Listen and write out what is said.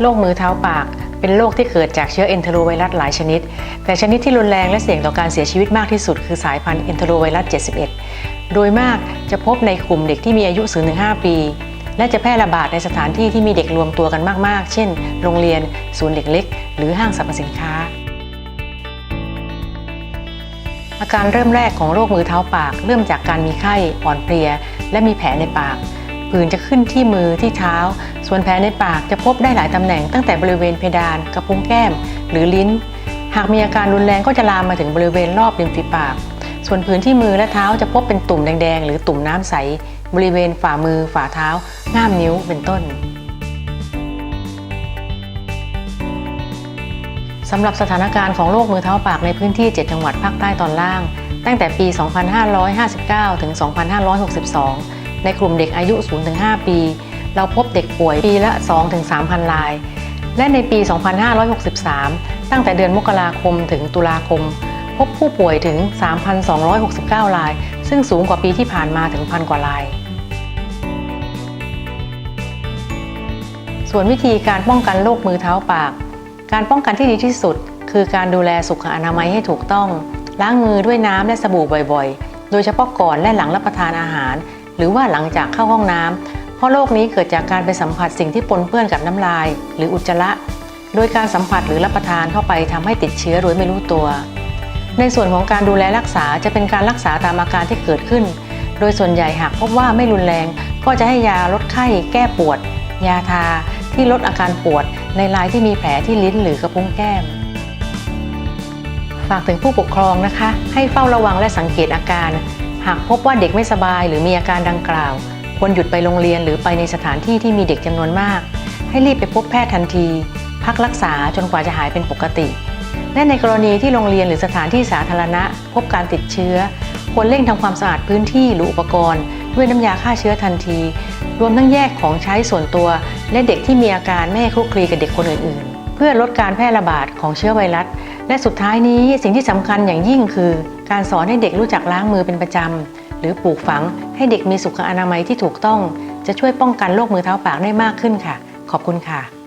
โรคมือเท้าปาก เป็นโรคที่เกิดจากเชื้อเอนเทโรไวรัสหลายชนิด แต่ชนิดที่รุนแรงและเสี่ยงต่อการเสียชีวิตมากที่สุดคือสายพันธุ์เอนเทโรไวรัส 71 โดยมากจะพบในกลุ่มเด็กที่มีอายุ 0-5 ปี และจะแพร่ระบาดในสถานที่ที่มีเด็กรวมตัวกันมาก ๆ เช่น โรงเรียน ศูนย์เด็กเล็ก หรือห้างสรรพสินค้า อาการเริ่มแรกของโรคมือเท้าปาก เริ่มจากการมีไข้อ่อนเพลีย และมีแผลในปาก ผื่นจะขึ้นที่มือที่เท้า ส่วนแผลในปากจะพบได้หลายตำแหน่งตั้งแต่บริเวณเพดาน กระพุ้งแก้ม หรือลิ้น หากมีอาการรุนแรงก็จะลามมาถึงบริเวณรอบริมฝีปาก ส่วนผื่นที่มือและเท้าจะพบเป็นตุ่มแดงๆ หรือตุ่มน้ำใส บริเวณฝ่ามือ ฝ่าเท้า ง่ามนิ้วเป็นต้นสำหรับสถานการณ์ของโรคมือเท้าปากในพื้นที่ 7 จังหวัดภาคใต้ตอนล่าง ตั้งแต่ปี 2559 ถึง 2562 ในกลุ่มเด็กอายุ 0-5 ปี เราพบเด็กป่วยปีละ 2-3,000 ราย และในปี 2563 ตั้งแต่เดือนมกราคมถึงตุลาคม พบผู้ป่วยถึง 3,269 ราย ซึ่งสูงกว่าปีที่ผ่านมาถึงพันกว่าราย ส่วนวิธีการป้องกันโรคมือเท้าปาก การป้องกันที่ดีที่สุด คือการดูแลสุขอนามัยให้ถูกต้อง ล้างมือด้วยน้ำและสบู่บ่อยๆ โดยเฉพาะก่อนและหลังรับประทานอาหาร หรือว่าหลังจากเข้าห้องน้ำเพราะโรคนี้เกิดจากการไปสัมผัสสิ่งที่ปนเปื้อนกับน้ำลาย หรืออุจจาระ โดยการสัมผัสหรือรับประทานเข้าไปทำให้ติดเชื้อโดยไม่รู้ตัว ในส่วนของการดูแลรักษาจะเป็นการรักษาตามอาการที่เกิดขึ้น โดยส่วนใหญ่หากพบว่าไม่รุนแรง ก็จะให้ยาลดไข้ แก้ปวด ยาทา ที่ลดอาการปวด ในรายที่มีแผลที่ลิ้นหรือกระพุ้งแก้มฝากถึงผู้ปกครองนะคะ ให้เฝ้าระวังและสังเกตอาการ หากพบว่าเด็กไม่สบายหรือมีอาการดังกล่าว ควรหยุดไปโรงเรียนหรือไปในสถานที่ที่มีเด็กจำนวนมาก ให้รีบไปพบแพทย์ทันที พักรักษาจนกว่าจะหายเป็นปกติ และในกรณีที่โรงเรียนหรือสถานที่สาธารณะ พบการติดเชื้อ ควรเร่งทำความสะอาดพื้นที่หรืออุปกรณ์ ด้วยน้ำยาฆ่าเชื้อทันที รวมทั้งแยกของใช้ส่วนตัว และเด็กที่มีอาการไม่ให้คลุกคลีกับเด็กคนอื่น ๆ เพื่อลดการแพร่ระบาดของเชื้อไวรัส และสุดท้ายนี้สิ่งที่สำคัญอย่างยิ่งคือ การสอนให้เด็กรู้จักล้างมือเป็นประจำหรือปลูกฝังให้เด็กมีสุขอนามัยที่ถูกต้อง จะช่วยป้องกันโรคมือเท้าปากได้มากขึ้นค่ะ ขอบคุณค่ะ